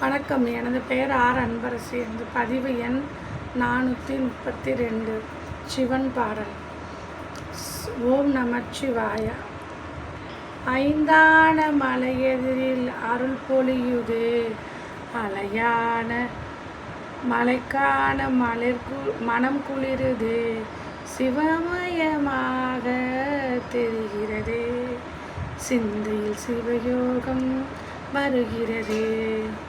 வணக்கம். எனது பெயர் ஆர். அன்பரசி. என்று பதிவு எண் நானூற்றி முப்பத்தி ரெண்டு. சிவன் பாடல். ஓம் நமச்சிவாய. ஐந்தான மலையெதிரில் அருள் பொழியுது. அலையான மலைக்கான மலர் கு மனம் குளிருது. சிவமயமாக தெரிகிறது. சிந்தையில் சிவயோகம் வருகிறது.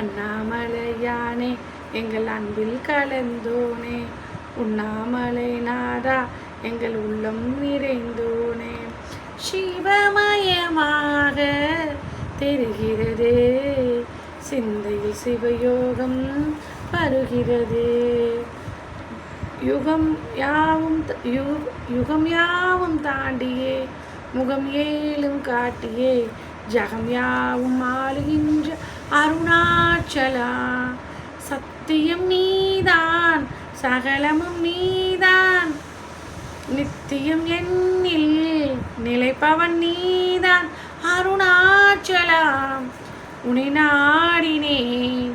அண்ணாமலையானே எங்கள் அன்பில் கலந்தோனே. உண்ணாமலை நாதா எங்கள் உள்ளம் நிறைந்தோனே. சிவமயமாக தெரிகிறதே சிந்தையில் சிவயோகம் வருகிறது யுகம் யாவும் யு- யுகம் யாவும் தாண்டியே முகம் ஏழும் காட்டியே. ஜகம் யாவும் ஆளுகின்ற அருணாச்சலா சத்தியம் நீதான் சகலமும் நீதான். நித்தியம் எண்ணில் நிலைப்பவன் நீதான் அருணாச்சலா. உனை நாடினேன்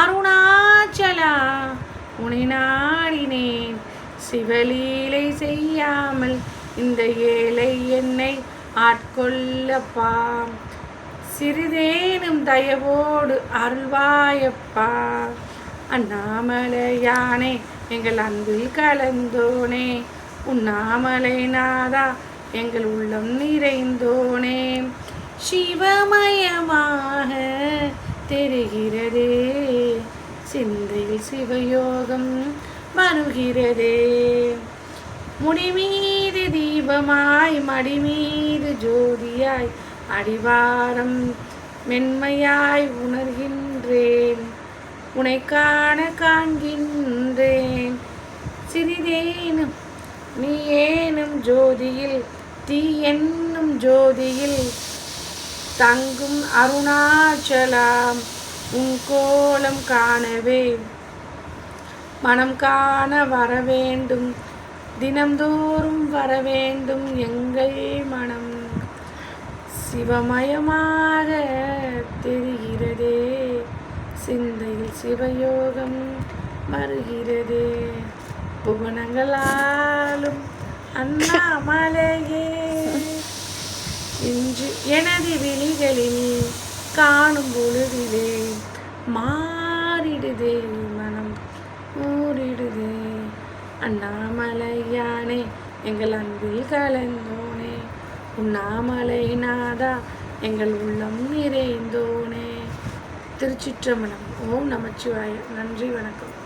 அருணாச்சலா. உனை நாடினேன் சிவலீலை செய்யாமல் இந்த ஏழை என்னை ஆட்கொள்ளப்பா. சிறிதேனும் தயவோடு அருள்வாயப்பா. அண்ணாமலையானே எங்கள் அன்பில் கலந்தோனே. உண்ணாமலை நாதா எங்கள் உள்ளம் நிறைந்தோனே. சிவமயமாக தெரிகிறதே சிந்தையில் சிவயோகம் வருகிறதே முடிமீது தீபமாய் மடிமீது ஜோதியாய் அடிவாரம் மென்மையாய் உணர்கின்றேன். உனை காண காண்கின்றேன். சிறிதேனும் நீ ஏனும் ஜோதியில் தீ என்னும் ஜோதியில் தங்கும் அருணாச்சலம் உன் கோலம் காணவே. மனம் காண வர வேண்டும் தினம்தோறும் வர வேண்டும் எங்கள் மனம். சிவமயமாக தெரிகிறதே. சிந்தையில் சிவயோகம் மறுகிறதே புவனங்களாலும் அண்ணாமலையே. இன்று எனது விழிகளில் காணும் பொழுதிலே மாறிடுதே மனம் ஊறிடுதே. அண்ணாமலையானே எங்கள் அன்பில் கலந்தோம் உண்ணாமலை நாதா எங்கள் உள்ளம் நிறைந்தோனே. திருச்சிற்றம்பலம். ஓம் நமச்சிவாய நன்றி வணக்கம்.